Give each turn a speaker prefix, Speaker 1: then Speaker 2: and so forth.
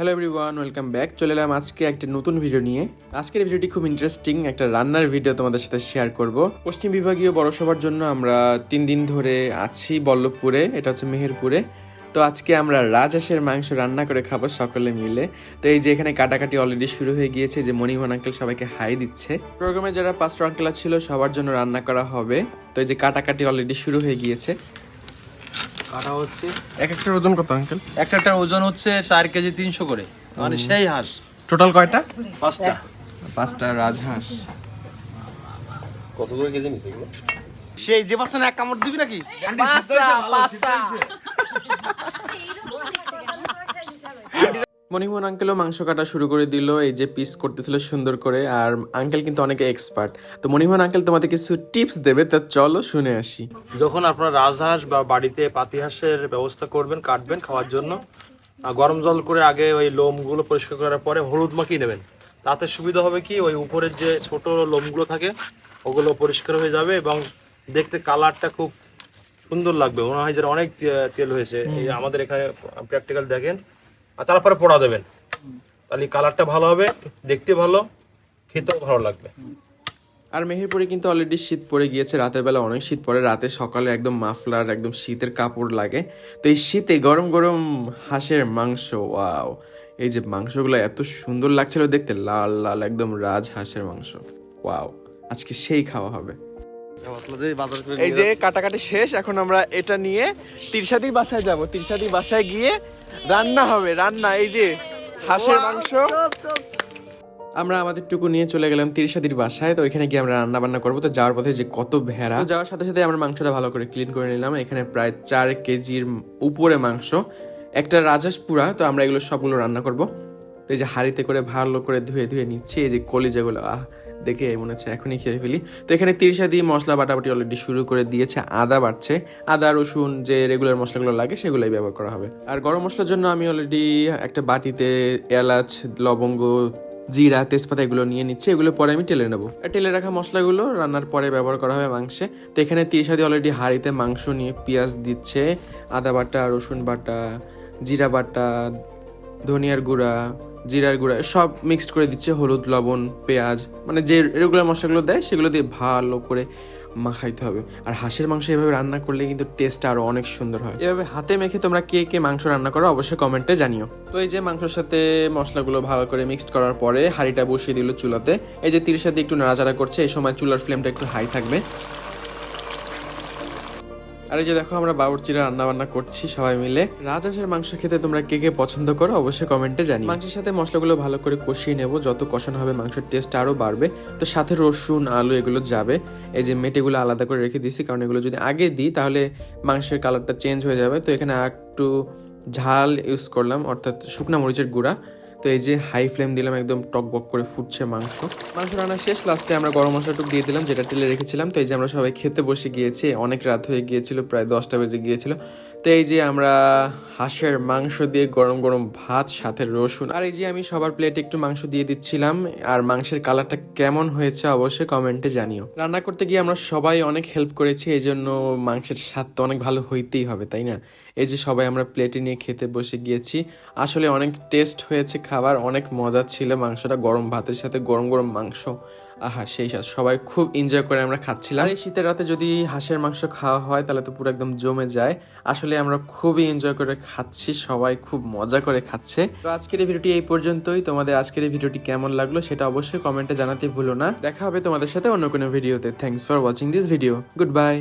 Speaker 1: Hello everyone welcome back চলে এলাম আজকে একটা নতুন ভিডিও নিয়ে। আজকের ভিডিওটি খুব ইন্টারেস্টিং একটা রান্নার ভিডিও তোমাদের সাথে শেয়ার করব। পশ্চিম বিভাগীয় বড়সভার জন্য আমরা তিন দিন ধরে আছি বল্লভপুরে, এটা হচ্ছে মেহেরপুরে। তো আজকে আমরা রাজহাঁসের মাংস রান্না করে খাব সকলে মিলে। তো এই যে এখানে কাটাকাটি অলরেডি শুরু হয়ে গিয়েছে, যে মণিমোহন আঙ্কেল সবাইকে হাই দিচ্ছে। প্রোগ্রামে যারা পাঁচটা আঙ্কেল ছিল, সবার জন্য রান্না করা হবে। তো এই যে কাটাকাটি অলরেডি শুরু হয়ে গিয়েছে।
Speaker 2: কাটা হচ্ছে।
Speaker 1: এক একটার ওজন কত আঙ্কেল?
Speaker 2: একটা একটা ওজন হচ্ছে চার কেজি তিনশো করে। মানে সেই হাঁস।
Speaker 1: টোটাল কয়টা?
Speaker 2: পাঁচটা।
Speaker 1: পাঁচটা রাজহাঁস।
Speaker 2: কত করে কেজি নিছে এগুলো? সেই যে পার্সেন্ট এক কামড় দিবি নাকি?
Speaker 1: মণিমোহন আঙ্কেলও মাংস কাটা শুরু করে দিল এই যে পিস করতেছিল সুন্দর করে আর আঙ্কেল কিন্তু অনেকে এক্সপার্ট তো মণিমোহন আঙ্কেল তোমাদের কিছু টিপস দেবে তা চলো শুনে আসি।
Speaker 2: যখন আপনার রাজহাঁস বা বাড়িতে পাতি হাঁসের ব্যবস্থা করবেন কাটবেন খাওয়ার জন্য গরম জল করে আগে ওই লোমগুলো পরিষ্কার করার পরে হলুদ মাখিয়ে নেবেন। তাতে সুবিধা হবে কি ওই উপরের যে ছোট লোমগুলো থাকে ওগুলো পরিষ্কার হয়ে যাবে এবং দেখতে কালারটা খুব সুন্দর লাগবে। মনে হয় যে অনেক তেল হয়েছে। এই আমাদের এখানে প্র্যাকটিক্যাল দেখেন আর তারপরে পোড়া দেবেন। তাহলে কালারটা ভালো হবে, দেখতে ভালো, খেতেও ভালো লাগবে।
Speaker 1: আর মেহেরপুরে কিন্তু অলরেডি শীত পড়ে গিয়েছে, রাতের বেলা অনেক শীত পড়ে, রাতে সকালে একদম মাফলার, একদম শীতের কাপড় লাগে। তো এই শীতে গরম গরম হাঁসের মাংস, ওয়াও, এই যে মাংসগুলো এত সুন্দর লাগছিল দেখতে, লাল লাল একদম রাজ হাঁসের মাংস, ওয়াও, আজকে সেই খাওয়া হবে। এই যে কাটাকাটি শেষ এখন আমরা এটা নিয়ে তিরসাদির বাসায় যাব। তিরসাদির বাসায় গিয়ে রান্না হবে। রান্না এই যে হাঁসের মাংস। আমরা আমাদের টুকু নিয়ে চলে গেলাম তিরিশাদির বাসায়। তো ওইখানে গিয়ে আমরা রান্না বান্না করব। তো যাওয়ার পথে যে কত ভেড়া। যাওয়ার সাথে সাথে আমরা মাংসটা ভালো করে ক্লিন করে নিলাম। এখানে প্রায় চার কেজির উপরে মাংস। একটা রাজাস পুরা। তো আমরা এগুলো সবগুলো রান্না করব। এই যে হাঁড়িতে করে ভালো করে ধুয়ে ধুয়ে নিচ্ছি, এই যে কলিজাগুলো, আহ, দেখে মনে হচ্ছে এখনই খেয়ে ফেলি। তো এখানে তিরিশা দিয়ে মশলা বাটাবাটি অলরেডি শুরু করে দিয়েছে, আদা বাড়ছে। আদা, রসুন যে রেগুলার মশলাগুলো লাগে সেগুলোই ব্যবহার করা হবে। আর গরম মশলার জন্য আমি অলরেডি একটা বাটিতে এলাচ, লবঙ্গ, জিরা, তেজপাতা এগুলো নিয়ে নিচ্ছে, এগুলো পরে আমি টেলে নেব। আর টেলে রাখা মশলাগুলো রান্নার পরে ব্যবহার করা হবে মাংসে। তো এখানে তিরিশাদি অলরেডি হাঁড়িতে মাংস নিয়ে পেঁয়াজ দিচ্ছে, আদা বাটা, রসুন বাটা, জিরা বাটা ধনিয়ার গুঁড়া, জিরার গুঁড়া, সব মিক্সড করে দিচ্ছে, হলুদ, লবণ, পেঁয়াজ মানে যে রেগুলার মশলাগুলো দেয়, সেগুলো দিয়ে ভালো করে মাখাইতে হবে। আর হাঁসের মাংস এভাবে রান্না করলে কিন্তু টেস্ট আরও অনেক সুন্দর হয়। এভাবে হাতে মেখে তোমরা কে কে মাংস রান্না করো, অবশ্যই কমেন্টে জানিও। তো এই যে মাংসের সাথে মশলাগুলো ভালো করে মিক্সড করার পরে হাঁড়িটা বসিয়ে দিল চুলাতে। এই যে তিরিশ সাথে একটু নাড়াচাড়া করছে, এই সময় চুলার ফ্লেমটা একটু হাই থাকবে। আর এই যে দেখো, আমরা বাবুর্চিরা রান্না বান্না করছি সবাই মিলে। রাজহাঁসের মাংস খেতে তোমরা কে কে পছন্দ করো অবশ্যই কমেন্টে জানি মাংসের সাথে মশলাগুলো ভালো করে কষিয়ে নেব, যত কষানো হবে মাংসের টেস্ট আরও বাড়বে। তো সাথে রসুন, আলু এগুলো যাবে। এই যে মেটেগুলো আলাদা করে রেখে দিয়েছি, কারণ এগুলো যদি আগে দিই, তাহলে মাংসের কালারটা চেঞ্জ হয়ে যাবে। তো এখানে আর একটু ঝাল ইউজ করলাম, অর্থাৎ শুকনা মরিচের গুঁড়া। তো এই যে হাই ফ্লেম দিলাম, একদম টক বক করে ফুটছে মাংস। মাংস রান্না শেষ লাস্টে আমরা গরম মশলাটুক দিয়ে দিলাম, যেটা টেলে রেখেছিলাম। তো এই যে আমরা সবাই খেতে বসে গিয়েছি, অনেক রাত হয়ে গিয়েছিল, প্রায় দশটা বেজে গিয়েছিল। তো এই যে আমরা হাঁসের মাংস দিয়ে গরম গরম ভাত, সাথে রসুন। আর এই যে আমি সবার প্লেটে একটু মাংস দিয়ে দিচ্ছিলাম, আর মাংসের কালারটা কেমন হয়েছে অবশ্যই কমেন্টে জানিও। রান্না করতে গিয়ে আমরা সবাই অনেক হেল্প করেছি, এই জন্য মাংসের স্বাদ তো অনেক ভালো হইতেই হবে, তাই না? এই যে সবাই আমরা প্লেটে নিয়ে খেতে বসে গিয়েছি, আসলে অনেক টেস্ট হয়েছে খাবার অনেক মজা ছিল। মাংসটা গরম ভাতের সাথে গরম গরম মাংস। আহা, সেই স্বাদ। সবাই খুব এনজয় করে আমরা খাচ্ছিলাম। আর এই শীতের রাতে যদি হাঁসের মাংস খাওয়া হয়, তাহলে তো পুরো একদম জমে যায়। আসলে আমরা খুবই এনজয় করে খাচ্ছি, সবাই খুব মজা করে খাচ্ছে। তো আজকের এই ভিডিওটি এই পর্যন্তই। তোমাদের আজকের এই ভিডিওটি কেমন লাগল সেটা অবশ্যই কমেন্টে জানাতে ভুলো না। দেখা হবে তোমাদের সাথে অন্য কোনো ভিডিওতে। Thanks for watching this video good bye